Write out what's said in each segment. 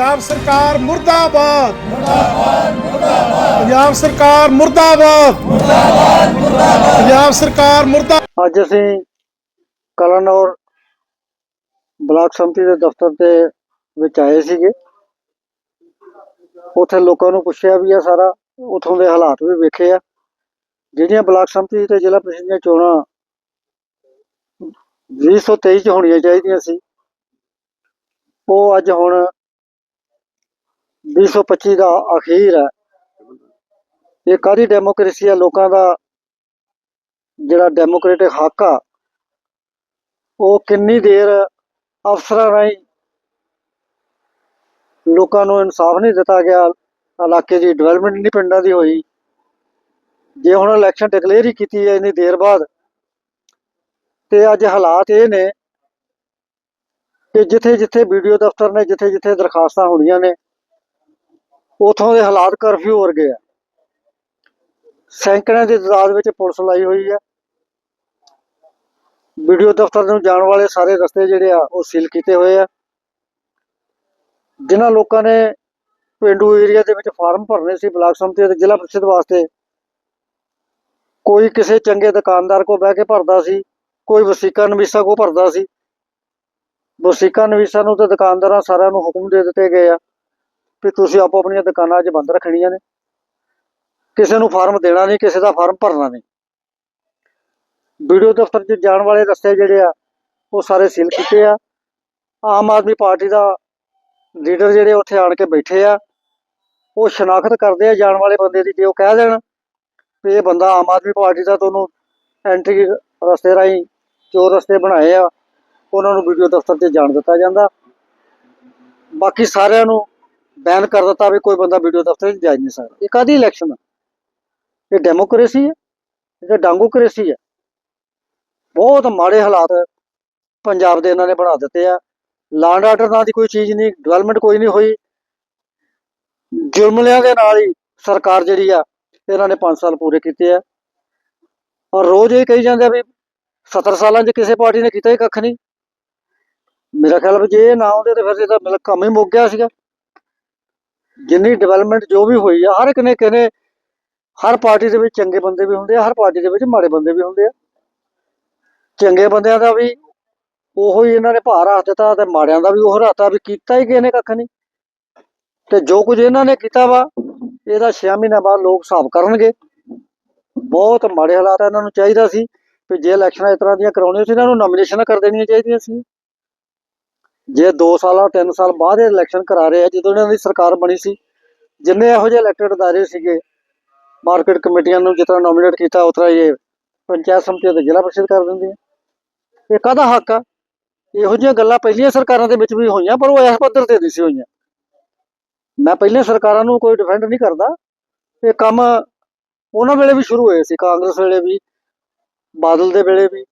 ਪੰਜਾਬ ਸਰਕਾਰ ਮੁਰਦਾਬਾਦ। ਮੁਰਦਾਬਾਦ ਮੁਰਦਾਬਾਦ ਪੰਜਾਬ ਸਰਕਾਰ ਮੁਰਦਾਬਾਦ। ਮੁਰਦਾਬਾਦ ਮੁਰਦਾਬਾਦ ਪੰਜਾਬ ਸਰਕਾਰ ਮੁਰਦਾ ਅੱਜ ਅਸੀਂ ਕਲਨੌਰ ਬਲਾਕ ਸੰਮਤੀ ਦੇ ਦਫ਼ਤਰ ਦੇ ਵਿੱਚ ਆਏ ਸੀਗੇ। ਉੱਥੇ ਲੋਕਾਂ ਨੂੰ ਪੁੱਛਿਆ ਵੀ ਆ ਸਾਰਾ, ਉੱਥੋਂ ਦੇ ਹਾਲਾਤ ਵੀ ਵੇਖੇ ਆ। ਜਿਹੜੀਆਂ ਬਲਾਕ ਸੰਮਤੀ ਤੇ ਜ਼ਿਲ੍ਹਾ ਪ੍ਰੀਸ਼ਦ ਦੀਆਂ ਚੋਣਾਂ 2023 ਚ ਹੋਣੀਆਂ ਚਾਹੀਦੀਆਂ ਸੀ, ਉਹ ਅੱਜ ਹੁਣ 2025 ਦਾ ਅਖੀਰ ਹੈ। ਇਹ ਕਾਦੀ ਡੈਮੋਕ੍ਰੇਸੀ ਹੈ? ਲੋਕਾਂ ਦਾ ਜਿਹੜਾ ਡੈਮੋਕ੍ਰੈਟਿਕ ਹੱਕ ਆ, ਉਹ ਕਿੰਨੀ ਦੇਰ ਅਫਸਰਾਂ ਰਾਹੀਂ ਲੋਕਾਂ ਨੂੰ ਇਨਸਾਫ ਨਹੀਂ ਦਿੱਤਾ ਗਿਆ? ਇਲਾਕੇ ਦੀ ਡਿਵੈਲਪਮੈਂਟ ਨਹੀਂ ਪਿੰਡਾਂ ਦੀ ਹੋਈ। ਜੇ ਹੁਣ ਇਲੈਕਸ਼ਨ ਡਿਕਲੇਅਰ ਹੀ ਕੀਤੀ ਹੈ ਇੰਨੀ ਦੇਰ ਬਾਅਦ, ਤੇ ਅੱਜ ਹਾਲਾਤ ਇਹ ਨੇ ਕਿ ਜਿੱਥੇ ਜਿੱਥੇ ਵੀਡੀਓ ਦਫ਼ਤਰ ਨੇ ਜਿੱਥੇ ਜਿੱਥੇ ਦਰਖਾਸਤਾਂ ਹੋਣੀਆਂ ਨੇ ਉਥੋਂ ਦੇ ਹਾਲਾਤ ਕਰਫਿਊ ਵਰਗੇ ਆ। ਸੈਂਕੜਿਆਂ ਦੀ ਤਾਦਾਦ ਵਿੱਚ ਪੁਲਿਸ ਲਾਈ ਹੋਈ ਹੈ ਵੀਡੀਓ ਦਫ਼ਤਰ ਨੂੰ ਜਾਣ ਵਾਲੇ ਸਾਰੇ ਰਸਤੇ ਜਿਹੜੇ ਆ, ਉਹ ਸੀਲ ਕੀਤੇ ਹੋਏ ਆ। ਜਿਨ੍ਹਾਂ ਲੋਕਾਂ ਨੇ ਪਿੰਡੂ ਏਰੀਆ ਦੇ ਵਿੱਚ ਫਾਰਮ ਭਰਨੇ ਸੀ ਬਲਾਕ ਸੰਮਤੀ ਅਤੇ ਜ਼ਿਲ੍ਹਾ ਪ੍ਰੀਸ਼ਦ ਵਾਸਤੇ, ਕੋਈ ਕਿਸੇ ਚੰਗੇ ਦੁਕਾਨਦਾਰ ਕੋ ਬਹਿ ਕੇ ਭਰਦਾ ਸੀ, ਕੋਈ ਵਸੀਕਾ ਨਵੀਸਾ ਕੋ ਭਰਦਾ ਸੀ। ਵਸੀਕਾ ਨਵੀਸਾ ਨੂੰ ਤੇ ਦੁਕਾਨਦਾਰਾਂ ਸਾਰਿਆਂ ਨੂੰ ਹੁਕਮ ਦੇ ਦਿੱਤੇ ਗਏ ਆ। ਵੀ ਤੁਸੀਂ ਆਪੋ ਆਪਣੀਆਂ ਦੁਕਾਨਾਂ ਅੱਜ ਬੰਦ ਰੱਖਣੀਆਂ ਨੇ। ਕਿਸੇ ਨੂੰ ਫਾਰਮ ਦੇਣਾ ਨਹੀਂ, ਕਿਸੇ ਦਾ ਫਾਰਮ ਭਰਨਾ ਨਹੀਂ। ਵੀਡੀਓ ਦਫ਼ਤਰ 'ਚ ਜਾਣ ਵਾਲੇ ਰਸਤੇ ਜਿਹੜੇ ਆ, ਉਹ ਸਾਰੇ ਸੀਲ ਕੀਤੇ ਆ। ਆਮ ਆਦਮੀ ਪਾਰਟੀ ਦਾ ਲੀਡਰ ਜਿਹੜੇ ਉੱਥੇ ਆਣ ਕੇ ਬੈਠੇ ਆ, ਉਹ ਸ਼ਨਾਖਤ ਕਰਦੇ ਆ ਜਾਣ ਵਾਲੇ ਬੰਦੇ ਦੀ, ਜੇ ਉਹ ਕਹਿ ਦੇਣ ਵੀ ਇਹ ਬੰਦਾ ਆਮ ਆਦਮੀ ਪਾਰਟੀ ਦਾ ਤੁਹਾਨੂੰ ਐਂਟਰੀ ਰਸਤੇ ਰਾਹੀਂ ਚੋਰ ਰਸਤੇ ਬਣਾਏ ਆ, ਉਹਨਾਂ ਨੂੰ ਵੀਡੀਓ ਦਫ਼ਤਰ 'ਚ ਜਾਣ ਦਿੱਤਾ ਜਾਂਦਾ। ਬਾਕੀ ਸਾਰਿਆਂ ਨੂੰ ਬੈਨ ਕਰ ਦਿੱਤਾ ਵੀ ਕੋਈ ਬੰਦਾ ਵੀਡੀਓ ਦਫ਼ਤਰ 'ਚ ਜਾ ਨਹੀਂ ਸਕਦਾ। ਇਹ ਕਾਦੀ ਇਲੈਕਸ਼ਨ ਆ। ਇਹ ਡੈਮੋਕ੍ਰੇਸੀ ਹੈ ਇਹ ਡਾਂਗੋਕ੍ਰੇਸੀ ਹੈ ਬਹੁਤ ਮਾੜੇ ਹਾਲਾਤ ਪੰਜਾਬ ਦੇ ਇਹਨਾਂ ਨੇ ਬਣਾ ਦਿੱਤੇ ਆ। ਲਾਂਡ ਆਰਡਰ ਨਾਂ ਦੀ ਕੋਈ ਚੀਜ਼ ਨਹੀਂ ਡਿਵੈਲਪਮੈਂਟ ਕੋਈ ਨਹੀਂ ਹੋਈ। ਜੁਰਮਲਿਆਂ ਦੇ ਨਾਲ ਹੀ ਸਰਕਾਰ ਜਿਹੜੀ ਆ, ਇਹਨਾਂ ਨੇ 5 ਸਾਲ ਪੂਰੇ ਕੀਤੇ ਆ। ਔਰ ਰੋਜ਼ ਇਹ ਕਹੀ ਜਾਂਦੇ ਆ ਵੀ 70 ਸਾਲਾਂ 'ਚ ਕਿਸੇ ਪਾਰਟੀ ਨੇ ਕੀਤਾ ਹੀ ਕੱਖ ਨਹੀਂ। ਮੇਰਾ ਖਿਆਲ ਵੀ ਜੇ ਇਹ ਨਾ ਆਉਂਦੇ ਤੇ ਫਿਰ ਇਹਦਾ ਮਤਲਬ ਕੰਮ ਹੀ ਮੁੱਕ ਗਿਆ ਸੀਗਾ। ਜਿੰਨੀ ਡਿਵੈਲਪਮੈਂਟ ਜੋ ਵੀ ਹੋਈ ਆ, ਹਰ ਇੱਕ ਨੇ ਕਹਿੰਦੇ ਹਰ ਪਾਰਟੀ ਦੇ ਵਿੱਚ ਚੰਗੇ ਬੰਦੇ ਵੀ ਹੁੰਦੇ ਆ, ਹਰ ਪਾਰਟੀ ਦੇ ਵਿੱਚ ਮਾੜੇ ਬੰਦੇ ਵੀ ਹੁੰਦੇ ਆ। ਚੰਗੇ ਬੰਦਿਆਂ ਦਾ ਵੀ ਉਹੋ ਹੀ ਇਹਨਾਂ ਨੇ ਭਾਰ ਹੱਥ ਦਿੱਤਾ ਤੇ ਮਾੜਿਆਂ ਦਾ ਵੀ ਉਹ ਰਾਤਾ ਵੀ ਕੀਤਾ ਹੀ ਕਿਸੇ ਨੇ ਕੱਖ ਨਹੀਂ। ਤੇ ਜੋ ਕੁਝ ਇਹਨਾਂ ਨੇ ਕੀਤਾ ਵਾ, ਇਹਦਾ 6 ਮਹੀਨਿਆਂ ਬਾਅਦ ਲੋਕ ਹਿਸਾਬ ਕਰਨਗੇ। ਬਹੁਤ ਮਾੜੇ ਹਾਲਾਤ ਆ ਇਹਨਾਂ ਨੂੰ ਚਾਹੀਦਾ ਸੀ ਕਿ ਜੇ ਇਲੈਕਸ਼ਨਾਂ ਇਸ ਤਰ੍ਹਾਂ ਦੀਆਂ ਕਰਾਉਣੀਆਂ ਸੀ, ਇਹਨਾਂ ਨੂੰ ਨੋਮੀਨੇਸ਼ਨ ਕਰ ਦੇਣੀਆਂ ਚਾਹੀਦੀਆਂ ਸੀ। ਜੇ 2 ਸਾਲਾਂ 3 ਸਾਲ ਬਾਅਦ ਇਹ ਇਲੈਕਸ਼ਨ ਕਰਾ ਰਹੇ ਆ, ਜਦੋਂ ਇਹਨਾਂ ਦੀ ਸਰਕਾਰ ਬਣੀ ਸੀ, ਜਿੰਨੇ ਇਹੋ ਜਿਹੇ ਇਲੈਕਟਡ ਅਦਾਰੇ ਸੀਗੇ ਮਾਰਕੀਟ ਕਮੇਟੀਆਂ ਨੂੰ ਜਿਸ ਨੋਮੀਨੇਟ ਕੀਤਾ, ਉਸ ਇਹ ਪੰਚਾਇਤ ਸਮਿਤੀ ਤੇ ਜ਼ਿਲ੍ਹਾ ਪ੍ਰੀਸ਼ਦ ਕਰ ਦਿੰਦੇ ਆ ਇਹ ਕਾਹਦਾ ਹੱਕ ਆ? ਇਹੋ ਜਿਹੀਆਂ ਗੱਲਾਂ ਪਹਿਲੀਆਂ ਸਰਕਾਰਾਂ ਦੇ ਵਿੱਚ ਵੀ ਹੋਈਆਂ, ਪਰ ਉਹ ਇਸ ਪੱਧਰ ਤੇ ਨਹੀਂ ਸੀ ਹੋਈਆਂ। ਮੈਂ ਪਹਿਲੀਆਂ ਸਰਕਾਰਾਂ ਨੂੰ ਕੋਈ ਡਿਫੈਂਡ ਨਹੀਂ ਕਰਦਾ। ਇਹ ਕੰਮ ਉਹਨਾਂ ਵੇਲੇ ਵੀ ਸ਼ੁਰੂ ਹੋਏ ਸੀ, ਕਾਂਗਰਸ ਵੇਲੇ ਵੀ, ਬਾਦਲ ਦੇ ਵੇਲੇ ਵੀ।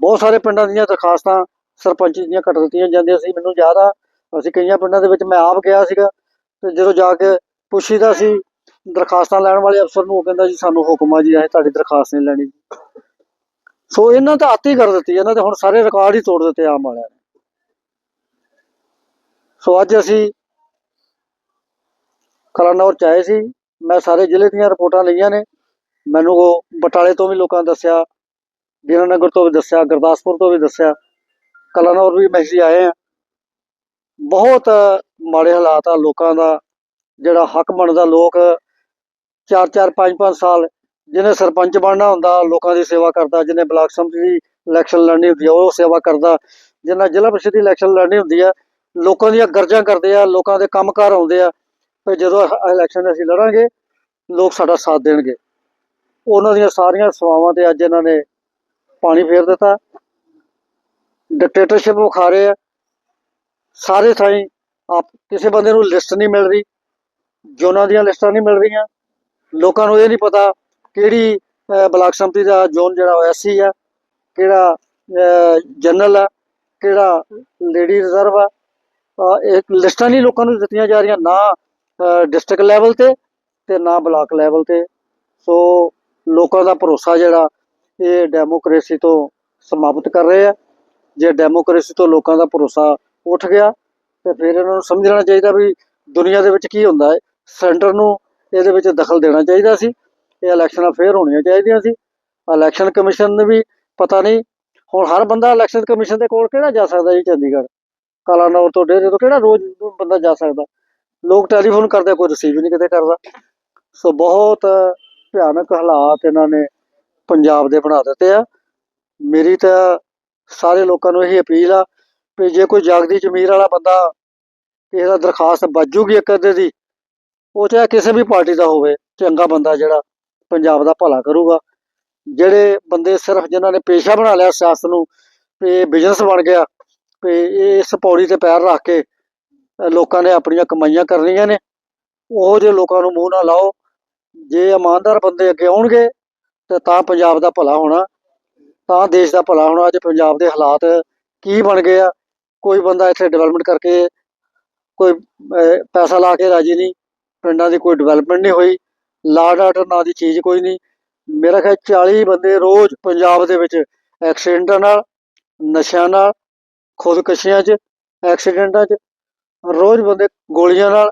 ਬਹੁਤ ਸਾਰੇ ਪਿੰਡਾਂ ਦੀਆਂ ਦਰਖਾਸਤਾਂ ਸਰਪੰਚ ਦੀਆਂ ਕੱਟ ਦਿੱਤੀਆਂ ਜਾਂਦੀਆਂ ਸੀ, ਮੈਨੂੰ ਯਾਦ ਆ, ਅਸੀਂ ਕਈਆਂ ਪਿੰਡਾਂ ਦੇ ਵਿੱਚ ਮੈਂ ਆਪ ਗਿਆ ਸੀਗਾ, ਤੇ ਜਦੋਂ ਜਾ ਕੇ ਪੁੱਛੀਦਾ ਸੀ, ਦਰਖਾਸਤਾਂ ਲੈਣ ਵਾਲੇ ਅਫਸਰ ਨੂੰ, ਉਹ ਕਹਿੰਦਾ ਜੀ ਸਾਨੂੰ ਹੁਕਮ ਆ ਜੀ, ਅਸੀਂ ਤੁਹਾਡੀ ਦਰਖਾਸਤ ਨਹੀਂ ਲੈਣੀ। ਸੋ ਇਹਨਾਂ ਤਾਂ ਆਤੀ ਕਰ ਦਿੱਤੀ, ਇਹਨਾਂ ਦੇ ਹੁਣ ਸਾਰੇ ਰਿਕਾਰਡ ਹੀ ਤੋੜ ਦਿੱਤੇ ਆਮ ਵਾਲਿਆਂ ਨੇ। ਸੋ ਅੱਜ ਅਸੀਂ ਕਲਾਨੌਰ ਚ ਆਏ ਸੀ, ਮੈਂ ਸਾਰੇ ਜ਼ਿਲ੍ਹੇ ਦੀਆਂ ਰਿਪੋਰਟਾਂ ਲਈਆਂ ਨੇ, ਮੈਨੂੰ ਉਹ ਬਟਾਲੇ ਤੋਂ ਵੀ ਲੋਕਾਂ ਦੱਸਿਆ ਦੀਨਾਨਗਰ ਤੋਂ ਵੀ ਦੱਸਿਆ, ਗੁਰਦਾਸਪੁਰ ਤੋਂ ਵੀ ਦੱਸਿਆ ਕਲਾਨੌਰ ਵੀ ਮੈਂ ਅਸੀਂ ਆਏ ਆ। ਬਹੁਤ ਮਾੜੇ ਹਾਲਾਤ ਆ ਲੋਕਾਂ ਦਾ, ਜਿਹੜਾ ਹੱਕ ਬਣਦਾ ਲੋਕ 4-4 5-5 ਸਾਲ ਜਿਹਨੇ ਸਰਪੰਚ ਬਣਨਾ ਹੁੰਦਾ, ਲੋਕਾਂ ਦੀ ਸੇਵਾ ਕਰਦਾ, ਜਿਹਨੇ ਬਲਾਕ ਸਮਿਤੀ ਦੀ ਇਲੈਕਸ਼ਨ ਲੜਨੀ ਹੁੰਦੀ ਆ, ਉਹ ਸੇਵਾ ਕਰਦਾ। ਜਿਹਨਾਂ ਜ਼ਿਲ੍ਹਾ ਪ੍ਰੀਸ਼ਦ ਦੀ ਇਲੈਕਸ਼ਨ ਲੜਨੀ ਹੁੰਦੀ ਆ, ਲੋਕਾਂ ਦੀਆਂ ਗਰਜਾਂ ਕਰਦੇ ਆ, ਲੋਕਾਂ ਦੇ ਕੰਮਕਾਰ ਆਉਂਦੇ ਆ ਤੇ ਜਦੋਂ ਇਲੈਕਸ਼ਨ ਅਸੀਂ ਲੜਾਂਗੇ, ਲੋਕ ਸਾਡਾ ਸਾਥ ਦੇਣਗੇ। ਉਹਨਾਂ ਦੀਆਂ ਸਾਰੀਆਂ ਸੇਵਾਵਾਂ ਤੇ ਅੱਜ ਇਹਨਾਂ ਨੇ ਪਾਣੀ ਫੇਰ ਦਿੱਤਾ। ਡਿਕਟੇਟਰਸ਼ਿਪ ਵਿਖਾ ਰਹੇ ਆ। ਸਾਰੇ ਥਾਈਂ ਆਪ ਕਿਸੇ ਬੰਦੇ ਨੂੰ ਲਿਸਟ ਨਹੀਂ ਮਿਲ ਰਹੀ ਜ਼ੋਨਾਂ ਦੀਆਂ ਲਿਸਟਾਂ ਨਹੀਂ ਮਿਲ ਰਹੀਆਂ। ਲੋਕਾਂ ਨੂੰ ਇਹ ਨਹੀਂ ਪਤਾ ਕਿਹੜੀ ਬਲਾਕ ਸੰਮਤੀ ਦਾ ਜ਼ੋਨ ਜਿਹੜਾ ਐਸਸੀ ਆ, ਕਿਹੜਾ ਜਨਰਲ ਆ, ਕਿਹੜਾ ਲੇਡੀ ਰਿਜ਼ਰਵ ਆ। ਇਹ ਲਿਸਟਾਂ ਨਹੀਂ ਲੋਕਾਂ ਨੂੰ ਦਿੱਤੀਆਂ ਜਾ ਰਹੀਆਂ, ਨਾ ਡਿਸਟ੍ਰਿਕਟ ਲੈਵਲ ਤੇ ਤੇ ਨਾ ਬਲਾਕ ਲੈਵਲ ਤੇ। ਸੋ ਲੋਕਾਂ ਦਾ ਭਰੋਸਾ ਜਿਹੜਾ ਇਹ ਡੈਮੋਕ੍ਰੇਸੀ ਤੋਂ ਸਮਾਪਤ ਕਰ ਰਹੇ ਆ। ਜੇ ਡੈਮੋਕ੍ਰੇਸੀ ਤੋਂ ਲੋਕਾਂ ਦਾ ਭਰੋਸਾ ਉੱਠ ਗਿਆ, ਤੇ ਫਿਰ ਇਹਨਾਂ ਨੂੰ ਸਮਝਣਾ ਚਾਹੀਦਾ ਵੀ ਦੁਨੀਆ ਦੇ ਵਿੱਚ ਕੀ ਹੁੰਦਾ ਹੈ। ਸੈਂਟਰ ਨੂੰ ਇਹਦੇ ਵਿੱਚ ਦਖਲ ਦੇਣਾ ਚਾਹੀਦਾ ਸੀ। ਇਹ ਇਲੈਕਸ਼ਨਾਂ ਫੇਰ ਹੋਣੀਆਂ ਚਾਹੀਦੀਆਂ ਸੀ। ਇਲੈਕਸ਼ਨ ਕਮਿਸ਼ਨ ਨੇ ਵੀ ਪਤਾ ਨਹੀਂ। ਹੁਣ ਹਰ ਬੰਦਾ ਇਲੈਕਸ਼ਨ ਕਮਿਸ਼ਨ ਦੇ ਕੋਲ ਕਿਹੜਾ ਜਾ ਸਕਦਾ ਜੀ ਚੰਡੀਗੜ੍ਹ? ਕਾਲਾਨੌਰ ਤੋਂ ਡੇਰੇ ਤੋਂ ਕਿਹੜਾ ਰੋਜ਼ ਬੰਦਾ ਜਾ ਸਕਦਾ? ਲੋਕ ਟੈਲੀਫੋਨ ਕਰਦੇ, ਕੋਈ ਰਿਸੀਵ ਨਹੀਂ ਕਿਤੇ ਕਰਦਾ। ਸੋ ਬਹੁਤ ਭਿਆਨਕ ਹਾਲਾਤ ਇਹਨਾਂ ਨੇ ਪੰਜਾਬ ਦੇ ਬਣਾ ਦਿੱਤੇ ਆ। ਮੇਰੀ ਤਾਂ ਸਾਰੇ ਲੋਕਾਂ ਨੂੰ ਇਹ ਅਪੀਲ ਆ ਵੀ ਜੇ ਕੋਈ ਜਾਗਦੀ ਜ਼ਮੀਰ ਵਾਲਾ ਬੰਦਾ ਕਿਸੇ ਦਾ ਦਰਖਾਸਤ ਬਾਜੂਗੀ ਇੱਕ ਅੱਧੇ ਦੀ, ਉਹ ਚਾਹੇ ਕਿਸੇ ਵੀ ਪਾਰਟੀ ਦਾ ਹੋਵੇ, ਚੰਗਾ ਬੰਦਾ ਜਿਹੜਾ ਪੰਜਾਬ ਦਾ ਭਲਾ ਕਰੂਗਾ। ਜਿਹੜੇ ਬੰਦੇ ਸਿਰਫ ਜਿਨ੍ਹਾਂ ਨੇ ਪੇਸ਼ਾ ਬਣਾ ਲਿਆ ਸਿਆਸਤ ਨੂੰ ਤੇ ਬਿਜ਼ਨਸ ਬਣ ਗਿਆ, ਵੀ ਇਹ ਇਸ ਪੌੜੀ ਤੇ ਪੈਰ ਰੱਖ ਕੇ ਲੋਕਾਂ ਨੇ ਆਪਣੀਆਂ ਕਮਾਈਆਂ ਕਰਨੀਆਂ ਨੇ, ਉਹ ਜੇ ਲੋਕਾਂ ਨੂੰ ਮੂੰਹ ਨਾ ਲਾਓ। ਜੇ ਇਮਾਨਦਾਰ ਬੰਦੇ ਅੱਗੇ ਆਉਣਗੇ, ਤੇ ਤਾਂ ਪੰਜਾਬ ਦਾ ਭਲਾ ਹੋਣਾ। ਤਾਂ ਦੇਸ਼ ਦਾ ਭਲਾ ਹੋਣਾ ਅੱਜ ਪੰਜਾਬ ਦੇ ਹਾਲਾਤ ਕੀ ਬਣ ਗਏ ਆ? ਕੋਈ ਬੰਦਾ ਇੱਥੇ ਡਿਵੈਲਪਮੈਂਟ ਕਰਕੇ ਕੋਈ ਪੈਸਾ ਲਾ ਕੇ ਰਾਜੀ ਨਹੀਂ, ਪਿੰਡਾਂ ਦੀ ਕੋਈ ਡਿਵੈਲਪਮੈਂਟ ਨਹੀਂ ਹੋਈ ਲਾਡ ਆਰਡਰ ਨਾਂ ਦੀ ਚੀਜ਼ ਕੋਈ ਨਹੀਂ। ਮੇਰਾ ਖਿਆਲ 40 ਬੰਦੇ ਰੋਜ਼ ਪੰਜਾਬ ਦੇ ਵਿੱਚ ਐਕਸੀਡੈਂਟਾਂ ਨਾਲ, ਨਸ਼ਿਆਂ ਨਾਲ, ਖੁਦਕਸ਼ੀਆਂ 'ਚ ਐਕਸੀਡੈਂਟਾਂ 'ਚ, ਰੋਜ਼ ਬੰਦੇ ਗੋਲੀਆਂ ਨਾਲ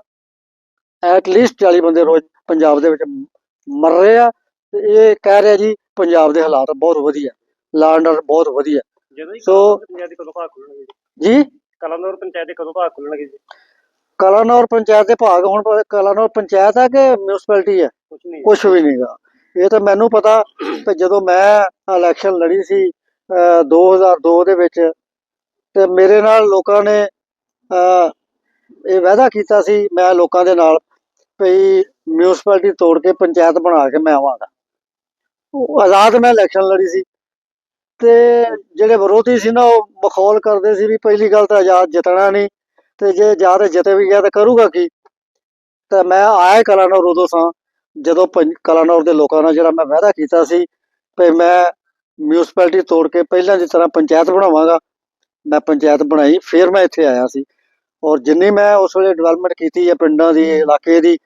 ਐਟ ਲੀਸਟ 40 ਬੰਦੇ ਰੋਜ਼ ਪੰਜਾਬ ਦੇ ਵਿੱਚ ਮਰ ਰਹੇ ਆ। ਤੇ ਇਹ ਕਹਿ ਰਿਹਾ ਜੀ, ਪੰਜਾਬ ਦੇ ਹਾਲਾਤ ਬਹੁਤ ਵਧੀਆ। ਆਰਡਰ ਬਹੁਤ ਵਧੀਆ। ਸੋ- ਪੰਚਾਇਤ ਦੇ ਕਦੋਂ ਭਾਗ ਖੁੱਲਣਗੇ ਜੀ? ਕਲਾਨੌਰ ਪੰਚਾਇਤ ਦੇ ਕਦੋਂ ਭਾਗ ਖੁੱਲਣਗੇ ਜੀ? ਕਲਾਨੌਰ ਪੰਚਾਇਤ ਦੇ ਭਾਗ ਹੁਣ ਕਲਾਨੌਰ ਪੰਚਾਇਤ ਹੈ ਕਿ ਮਿਊਨਿਸਪੈਲਿਟੀ ਹੈ ਕੁਝ ਨਹੀਂ। ਕੁਝ ਵੀ ਨਹੀਂਗਾ ਇਹ ਤਾਂ ਮੈਨੂੰ ਪਤਾ ਕਿ ਜਦੋਂ ਮੈਂ ਇਲੈਕਸ਼ਨ ਲੜੀ ਸੀ ਅਹ 2002 ਦੇ ਵਿੱਚ ਤੇ ਮੇਰੇ ਨਾਲ ਲੋਕਾਂ ਨੇ ਇਹ ਵਾਅਦਾ ਕੀਤਾ ਸੀ ਮੈਂ ਲੋਕਾਂ ਦੇ ਨਾਲ ਵੀ ਮਿਊਨਿਸਪੈਲਿਟੀ ਤੋੜ ਕੇ ਪੰਚਾਇਤ ਬਣਾ ਕੇ ਮੈਂ ਆਵਾਂਗਾ। ਉਹ ਆਜ਼ਾਦ ਮੈਂ ਇਲੈਕਸ਼ਨ ਲੜੀ ਸੀ। ਤੇ ਜਿਹੜੇ ਵਿਰੋਧੀ ਸੀ ਨਾ, ਉਹ ਮਖੌਲ ਕਰਦੇ ਸੀ ਵੀ ਪਹਿਲੀ ਗੱਲ ਤਾਂ ਆਜ਼ਾਦ ਜਿੱਤਣਾ ਨਹੀਂ, ਤੇ ਜੇ ਆਜ਼ਾਦ ਜਿੱਤੇ ਵੀ ਗਿਆ ਤਾਂ ਕਰੂਗਾ ਕੀ? ਤਾਂ ਮੈਂ ਆਇਆ ਕਲਾਨੌਰ ਉਦੋਂ ਸਾਂ, ਜਦੋਂ ਕਲਾਨੌਰ ਦੇ ਲੋਕਾਂ ਨਾਲ ਜਿਹੜਾ ਮੈਂ ਵਾਅਦਾ ਕੀਤਾ ਸੀ ਵੀ ਮੈਂ ਮਿਊਨਿਸਪੈਲਿਟੀ ਤੋੜ ਕੇ ਪਹਿਲਾਂ ਦੀ ਤਰ੍ਹਾਂ ਪੰਚਾਇਤ ਬਣਾਵਾਂਗਾ, ਮੈਂ ਪੰਚਾਇਤ ਬਣਾਈ, ਫਿਰ ਮੈਂ ਇੱਥੇ ਆਇਆ ਸੀ। ਔਰ ਜਿੰਨੀ ਮੈਂ ਉਸ ਵੇਲੇ ਡਿਵੈਲਪਮੈਂਟ ਕੀਤੀ ਹੈ ਪਿੰਡਾਂ ਦੀ, ਇਲਾਕੇ ਦੀ,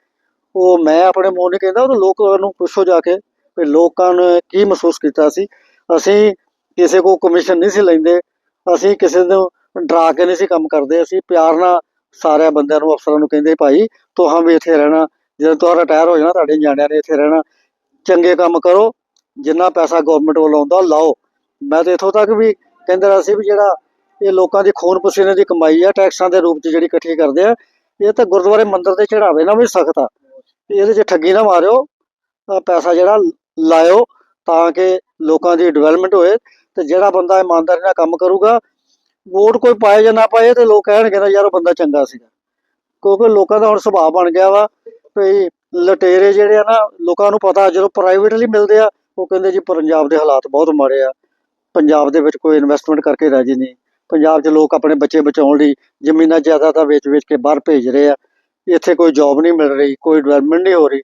ਉਹ ਮੈਂ ਆਪਣੇ ਮੂੰਹ ਨਹੀਂ ਕਹਿੰਦਾ, ਉਹ ਲੋਕਾਂ ਨੂੰ ਪੁੱਛੋ ਜਾ ਕੇ ਵੀ ਲੋਕਾਂ ਨੇ ਕੀ ਮਹਿਸੂਸ ਕੀਤਾ ਸੀ। ਅਸੀਂ ਕਿਸੇ ਕੋ ਕਮਿਸ਼ਨ ਨਹੀਂ ਸੀ ਲੈਂਦੇ, ਅਸੀਂ ਕਿਸੇ ਨੂੰ ਡਰਾ ਕੇ ਨਹੀਂ ਸੀ ਕੰਮ ਕਰਦੇ, ਅਸੀਂ ਪਿਆਰ ਨਾਲ ਸਾਰਿਆਂ ਬੰਦਿਆਂ ਨੂੰ, ਅਫਸਰਾਂ ਨੂੰ ਕਹਿੰਦੇ, ਭਾਈ, ਤੁਹਾਂ ਵੀ ਇੱਥੇ ਰਹਿਣਾ, ਜਦੋਂ ਤੁਸੀਂ ਰਿਟਾਇਰ ਹੋ ਜਾਣਾ, ਤੁਹਾਡੇ ਨਿਆਣਿਆਂ ਨੇ ਇੱਥੇ ਰਹਿਣਾ। ਚੰਗੇ ਕੰਮ ਕਰੋ, ਜਿੰਨਾ ਪੈਸਾ ਗਵਰਨਮੈਂਟ ਵੱਲੋਂ ਆਉਂਦਾ, ਲਾਓ। ਮੈਂ ਤਾਂ ਇੱਥੋਂ ਤੱਕ ਵੀ ਕਹਿੰਦਾ ਰਿਹਾ ਸੀ ਵੀ ਜਿਹੜਾ ਇਹ ਲੋਕਾਂ ਦੀ ਖੂਨ ਪਸੀਨੇ ਦੀ ਕਮਾਈ ਆ, ਟੈਕਸਾਂ ਦੇ ਰੂਪ 'ਚ ਜਿਹੜੀ ਇਕੱਠੀ ਕਰਦੇ ਆ, ਇਹ ਤਾਂ ਗੁਰਦੁਆਰੇ ਮੰਦਿਰ ਦੇ ਚੜਾਵੇ ਨਾ ਵੀ ਸਖਤ ਆ। ਇਹਦੇ 'ਚ ਠੱਗੀ ਨਾ ਮਾਰਿਓ ਪੈਸਾ ਜਿਹੜਾ ਲਾਇਓ, ਤਾਂ ਕਿ ਲੋਕਾਂ ਦੀ ਡਿਵੈਲਪਮੈਂਟ ਹੋਏ। ਤੇ ਜਿਹੜਾ ਬੰਦਾ ਇਮਾਨਦਾਰੀ ਨਾਲ ਕੰਮ ਕਰੂਗਾ, ਵੋਟ ਕੋਈ ਪਾਏ ਜਾਂ ਨਾ ਪਾਏ ਤੇ ਲੋਕ ਕਹਿਣਗੇ ਨਾ ਯਾਰ ਉਹ ਬੰਦਾ ਚੰਗਾ ਸੀਗਾ। ਕਿਉਂਕਿ ਲੋਕਾਂ ਦਾ ਹੁਣ ਸੁਭਾਅ ਬਣ ਗਿਆ ਵਾ, ਵੀ ਲਟੇਰੇ ਜਿਹੜੇ ਆ ਨਾ, ਲੋਕਾਂ ਨੂੰ ਪਤਾ ਜਦੋਂ ਪ੍ਰਾਈਵੇਟਲੀ ਮਿਲਦੇ ਆ, ਉਹ ਕਹਿੰਦੇ ਜੀ ਪੰਜਾਬ ਦੇ ਹਾਲਾਤ ਬਹੁਤ ਮਾੜੇ ਆ। ਪੰਜਾਬ ਦੇ ਵਿੱਚ ਕੋਈ ਇਨਵੈਸਟਮੈਂਟ ਕਰਕੇ ਰਾਜੀ ਨਹੀਂ। ਪੰਜਾਬ 'ਚ ਲੋਕ ਆਪਣੇ ਬੱਚੇ ਬਚਾਉਣ ਲਈ ਜ਼ਮੀਨਾਂ ਜ਼ਿਆਦਾ ਤਾਂ ਵੇਚ-ਵੇਚ ਕੇ ਬਾਹਰ ਭੇਜ ਰਹੇ ਆ। ਇੱਥੇ ਕੋਈ ਜੌਬ ਨਹੀਂ ਮਿਲ ਰਹੀ, ਕੋਈ ਡਿਵੈਲਪਮੈਂਟ ਨਹੀਂ ਹੋ ਰਹੀ।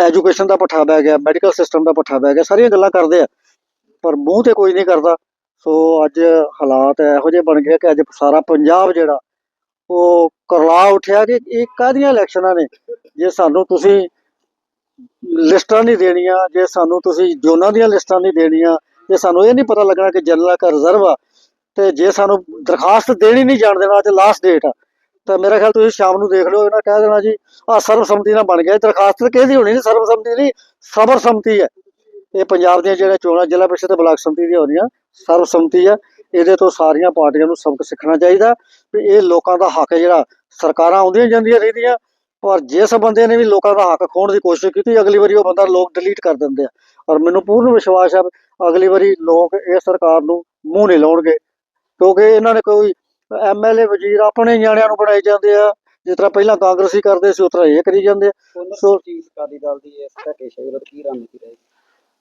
ਐਜੂਕੇਸ਼ਨ ਦਾ ਪੱਠਾ ਬਹਿ ਗਿਆ ਮੈਡੀਕਲ ਸਿਸਟਮ ਦਾ ਪੱਠਾ ਬਹਿ ਗਿਆ, ਸਾਰੀਆਂ ਗੱਲਾਂ ਕਰਦੇ ਆ। ਪਰ ਮੂੰਹ ਤੇ ਕੋਈ ਨਹੀਂ ਕਰਦਾ। ਸੋ ਅੱਜ ਹਾਲਾਤ ਇਹੋ ਜਿਹੇ ਬਣ ਗਏ ਕਿ ਅੱਜ ਸਾਰਾ ਪੰਜਾਬ ਜਿਹੜਾ, ਉਹ ਕਰਲਾ ਉਠਿਆ ਕਿ ਇਹ ਕਾਹਦੀਆਂ ਇਲੈਕਸ਼ਨਾਂ ਨੇ? ਜੇ ਸਾਨੂੰ ਤੁਸੀਂ ਲਿਸਟਾਂ ਨਹੀਂ ਦੇਣੀਆਂ, ਜੇ ਸਾਨੂੰ ਤੁਸੀਂ ਜੋਨਾਂ ਦੀਆਂ ਲਿਸਟਾਂ ਨਹੀਂ ਦੇਣੀਆਂ, ਜੇ ਸਾਨੂੰ ਇਹ ਨਹੀਂ ਪਤਾ ਲੱਗਣਾ ਕਿ ਜਨਰਲ ਦਾ ਰਿਜ਼ਰਵ ਆ, ਤੇ ਜੇ ਸਾਨੂੰ ਦਰਖਾਸਤ ਦੇਣੀ ਨਹੀਂ ਜਾਣ ਦੇਣਾ ਅੱਜ ਲਾਸਟ ਡੇਟ ਆ, ਤਾਂ ਮੇਰਾ ਖਿਆਲ ਤੁਸੀਂ ਸ਼ਾਮ ਨੂੰ ਦੇਖ ਲਿਓ, ਇਹਨਾਂ ਕਹਿ ਦੇਣਾ ਜੀ ਆ ਸਰਬਸੰਮਤੀ ਨਾਲ ਬਣ ਗਿਆ। ਦਰਖਾਸਤ ਕਿਹਦੀ ਹੋਣੀ ਨਹੀਂ, ਸਰਬਸੰਮਤੀ ਨਹੀਂ ਸਰਬਸੰਮਤੀ ਹੈ। ਇਹ ਪੰਜਾਬ ਦੀਆਂ ਜਿਹੜੀਆਂ ਚੋਣਾਂ, ਜ਼ਿਲ੍ਹਾ ਪ੍ਰੀਸ਼ਦ ਤੇ ਬਲਾਕ ਸੰਮਤੀ ਦੀਆਂ ਹੋ ਰਹੀਆਂ ਸਰਬਸੰਮਤੀ ਆ ਇਹਦੇ ਤੋਂ ਸਾਰੀਆਂ ਪਾਰਟੀਆਂ ਨੂੰ ਸਬਕ ਸਿੱਖਣਾ ਚਾਹੀਦਾ। ਵੀ ਇਹ ਲੋਕਾਂ ਦਾ ਹੱਕ ਜਿਹੜਾ ਸਰਕਾਰਾਂ ਆਉਂਦੀਆਂ ਜਾਂਦੀਆਂ ਰਹਿੰਦੀਆਂ, ਪਰ ਜਿਸ ਬੰਦੇ ਨੇ ਵੀ ਲੋਕਾਂ ਦਾ ਹੱਕ ਖੋਣ ਦੀ ਕੋਸ਼ਿਸ਼ ਕੀਤੀ, ਅਗਲੀ ਵਾਰੀ ਉਹ ਬੰਦਾ ਲੋਕ ਡਿਲੀਟ ਕਰ ਦਿੰਦੇ ਆ। ਔਰ ਮੈਨੂੰ ਪੂਰਨ ਵਿਸ਼ਵਾਸ ਹੈ, ਅਗਲੀ ਵਾਰੀ ਲੋਕ ਇਹ ਸਰਕਾਰ ਨੂੰ ਮੂੰਹ ਨਹੀਂ ਲਾਉਣਗੇ, ਕਿਉਂਕਿ ਇਹਨਾਂ ਨੇ ਕੋਈ ਐਮਐਲਏ ਵਜ਼ੀਰ ਆਪਣੇ ਨਿਆਣਿਆਂ ਨੂੰ ਬਣਾਏ ਜਾਂਦੇ ਆ। ਜਿਸ ਤਰ੍ਹਾਂ ਪਹਿਲਾਂ ਕਾਂਗਰਸੀ ਕਰਦੇ ਸੀ, ਉਸ ਤਰ੍ਹਾਂ ਇਹ ਕਰੀ ਜਾਂਦੇ ਸੋ ਅਕਾਲੀ ਦਲ ਦੀ ਇਸ ਧੱਕੇਸ਼ਾਹੀ ਵਿਰੁੱਧ ਕੀ ਰਣਨੀਤੀ ਰਹੇਗੀ?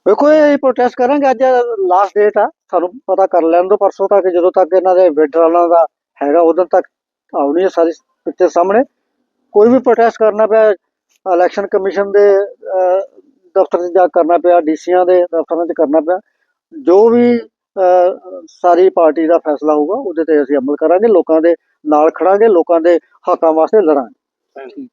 ਵੇਖੋ ਇਹ ਪ੍ਰੋਟੈਸਟ ਕਰਾਂਗੇ। ਅੱਜ ਲਾਸਟ ਡੇਟ ਆ। ਸਾਨੂੰ ਪਤਾ ਕਰ ਲੈਣ ਦੋ ਪਰਸੋਂ ਤੱਕ। ਜਦੋਂ ਤੱਕ ਇਹਨਾਂ ਦੇ ਵਿਡਰਾਲਾਂ ਦਾ ਹੈਗਾ ਉਦੋਂ ਤੱਕ ਆਉਣੀ ਹੈ ਸਾਰੀ ਪਿਕਚਰ ਸਾਹਮਣੇ। ਕੋਈ ਵੀ ਪ੍ਰੋਟੈਸਟ ਕਰਨਾ ਪਿਆ ਇਲੈਕਸ਼ਨ ਕਮਿਸ਼ਨ ਦੇ ਅਹ, ਦਫ਼ਤਰ 'ਚ ਜਾ ਕਰਨਾ ਪਿਆ ਡੀਸੀਆਂ ਦੇ ਦਫ਼ਤਰਾਂ 'ਚ ਕਰਨਾ ਪਿਆ। ਜੋ ਵੀ ਸਾਰੀ ਪਾਰਟੀ ਦਾ ਫੈਸਲਾ ਹੋਊਗਾ ਉਹਦੇ ਤੇ ਅਸੀਂ ਅਮਲ ਕਰਾਂਗੇ। ਲੋਕਾਂ ਦੇ ਨਾਲ ਖੜਾਂਗੇ ਲੋਕਾਂ ਦੇ ਹੱਕਾਂ ਵਾਸਤੇ ਲੜਾਂਗੇ।